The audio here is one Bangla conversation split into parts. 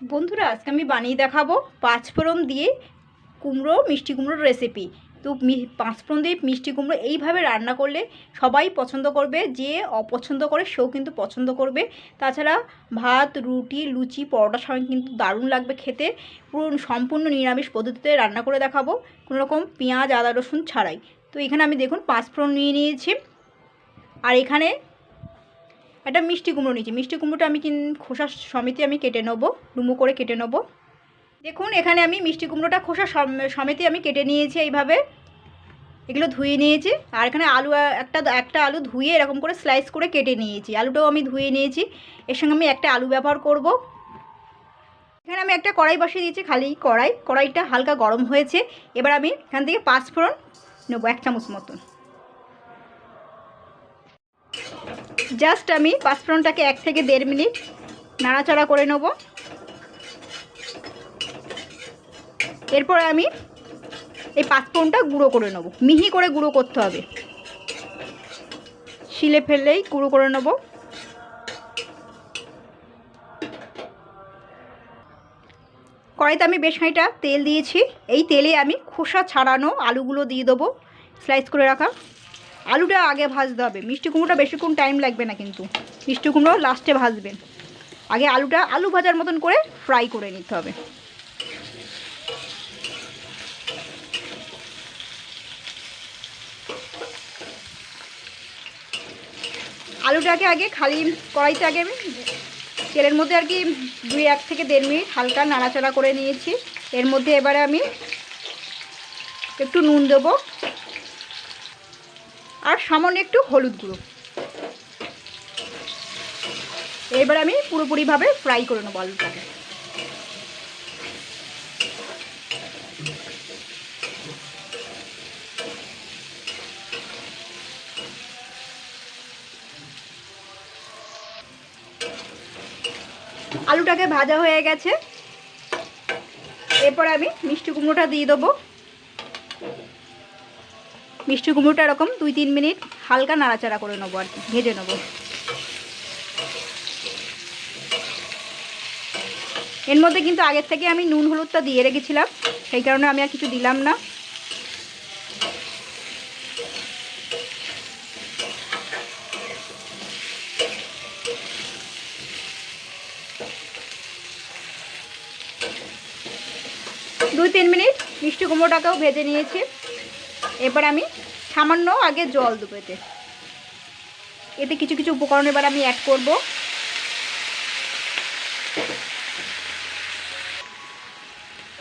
বন্ধুরা, আজকে আমি বানিয়ে দেখাবো পাঁচফোড়ন দিয়ে কুমড়ো, মিষ্টি কুমড়োর রেসিপি তো পাঁচফোড়ন দিয়ে মিষ্টি কুমড়ো এইভাবে রান্না করলে সবাই পছন্দ করবে, যে অপছন্দ করে সেও কিন্তু পছন্দ করবে। তাছাড়া ভাত, রুটি, লুচি পরোটার সঙ্গে কিন্তু দারুণ লাগবে খেতে। পুরো সম্পূর্ণ নিরামিষ পদ্ধতিতে রান্না করে দেখাবো, কোনো রকম পেঁয়াজ, আদা, রসুন ছাড়াই। তো এখানে আমি দেখুন পাঁচফোড়ন নিয়ে নিয়েছি। আর এখানে একটা মিষ্টি কুমড়ো নিয়েছি। মিষ্টি কুমড়োটা আমি কিন খোসা সমেতে আমি কেটে নেব, ডুমো করে কেটে নেব। দেখুন, এখানে আমি মিষ্টি কুমড়োটা খোসা সম- সমেতে আমি কেটে নিয়েছি এইভাবে। এগুলো ধুয়ে নিয়েছি, আর এখানে আলু, একটা একটা আলু ধুয়ে এরকম করে স্লাইস করে কেটে নিয়েছি। আলুটাও আমি ধুয়ে নিয়েছি, এর সঙ্গে আমি একটা আলু ব্যবহার করব। এখানে আমি একটা কড়াই বসিয়ে দিয়েছি, খালি কড়াই। কড়াইটা হালকা গরম হয়েছে, এবার আমি এখান থেকে পাঁচ ফোড়ন নেব, এক চামচ মতন। জাস্ট আমি পাঁচফোড়নটাকে এক থেকে দেড় মিনিট নাড়াচাড়া করে নেব। এরপর আমি এই পাঁচফোড়নটা গুঁড়ো করে নেব। মিহি করে গুঁড়ো করতে হবে। শিলে ফেললেই গুঁড়ো করে নেব। কড়াইতে আমি বেশ তেল দিয়েছি। এই তেলে আমি খোসা ছাড়ানো আলুগুলো দিয়ে দেবো। স্লাইস করে রাখা। আলুটা আগে ভাজতে হবে। মিষ্টি কুমড়োটা বেশিক্ষণ টাইম লাগবে না কিন্তু। মিষ্টি কুমড়ো লাস্টে ভাজবেন। আগে আলুটা আলু ভাজার মতন করে ফ্রাই করে নিতে হবে। আলুটাকে আগে খালি কড়াইতে আগে আমি তেলের মধ্যে আর কি দুই এক থেকে দেড় মিনিট হালকা নাড়াচাড়া করে নিয়েছি। এর মধ্যে এবারে আমি একটু নুন দেবো। আর সামান্য একটু হলুদ গুঁড়ো। এবার আমি পুরোপুরিভাবে ফ্রাই করে নেব আলুটাকে। আলুটাকে ভাজা হয়ে গেছে। এরপর আমি মিষ্টি কুমড়োটা দিয়ে দেবো। মিষ্টি কুমড়োটা এরকম দুই তিন মিনিট হালকা নাড়াচাড়া করে নেব আর কি, ভেজে নেব। এর মধ্যে কিন্তু আগের থেকে আমি নুন হলুদটা দিয়ে রেখেছিলাম, সেই কারণে আমি আর কিছু দিলাম না। দুই তিন মিনিট মিষ্টি কুমড়োটাকেও ভেজে নিয়েছি। এবার আমি সামান্য আগে জল দেবো এতে। এতে কিছু কিছু উপকরণ এবার আমি অ্যাড করব।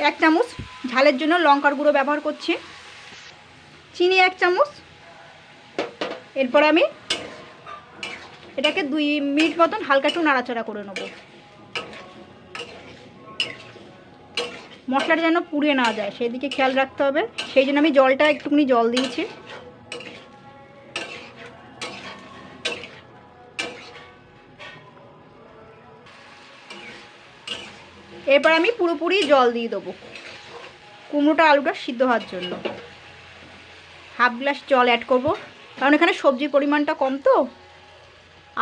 এক চামচ ঝালের জন্য লঙ্কার গুঁড়ো ব্যবহার করছি। চিনি এক চামচ। এরপর আমি এটাকে দুই মিনিট মতন হালকা একটু নাড়াচাড়া করে নেব। মশলাটা যেন পুড়ে না যায়, সেদিকে খেয়াল রাখতে হবে। সেই জন্য আমি জলটা একটুখানি জল দিয়েছি। এরপর আমি পুরোপুরি জল দিয়ে দেবো। কুমড়োটা, আলুটা সিদ্ধ হওয়ার জন্য। হাফ গ্লাস জল অ্যাড করব। কারণ এখানে সবজির পরিমাণটা কম তো।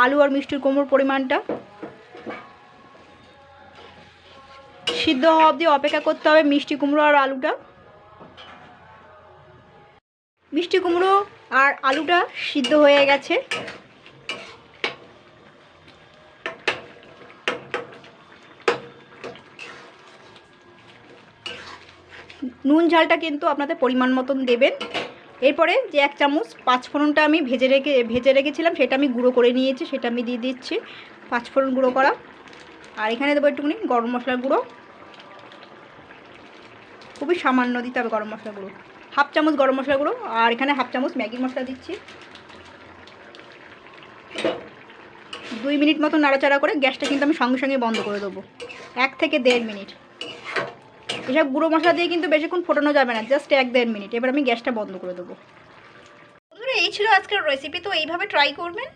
আলু আর মিষ্টির কুমড়োর পরিমাণটা। সিদ্ধ হওয়া অবধি অপেক্ষা করতে হবে মিষ্টি কুমড়ো আর আলুটা। মিষ্টি কুমড়ো আর আলুটা সিদ্ধ হয়ে গেছে। নুন ঝালটা কিন্তু আপনাদের পরিমাণ মতন দেবেন। এরপরে যে এক চামচ পাঁচফোড়নটা আমি ভেজে রেখে, ভেজে রেখেছিলাম, সেটা আমি গুঁড়ো করে নিয়েছি, সেটা আমি দিয়ে দিচ্ছি। পাঁচফোড়ন গুঁড়ো করা। আর এখানে দেবো একটুখানি গরম মশলার গুঁড়ো। খুবই সামান্য দিতে হবে গরম মশলা গুঁড়ো হাফ চামচ গরম মশলা গুঁড়ো আর এখানে হাফ চামচ ম্যাগি মশলা দিচ্ছি। দুই মিনিট মতো নাড়াচাড়া করে গ্যাসটা কিন্তু আমি সঙ্গে সঙ্গে বন্ধ করে দেবো। এক থেকে দেড় মিনিট। এসব গুঁড়ো মশলা দিয়ে কিন্তু বেশিক্ষণ ফোটানো যাবে না জাস্ট এক দেড় মিনিট। এবার আমি গ্যাসটা বন্ধ করে দেবো। এই ছিল আজকের রেসিপি তো এইভাবে ট্রাই করবেন।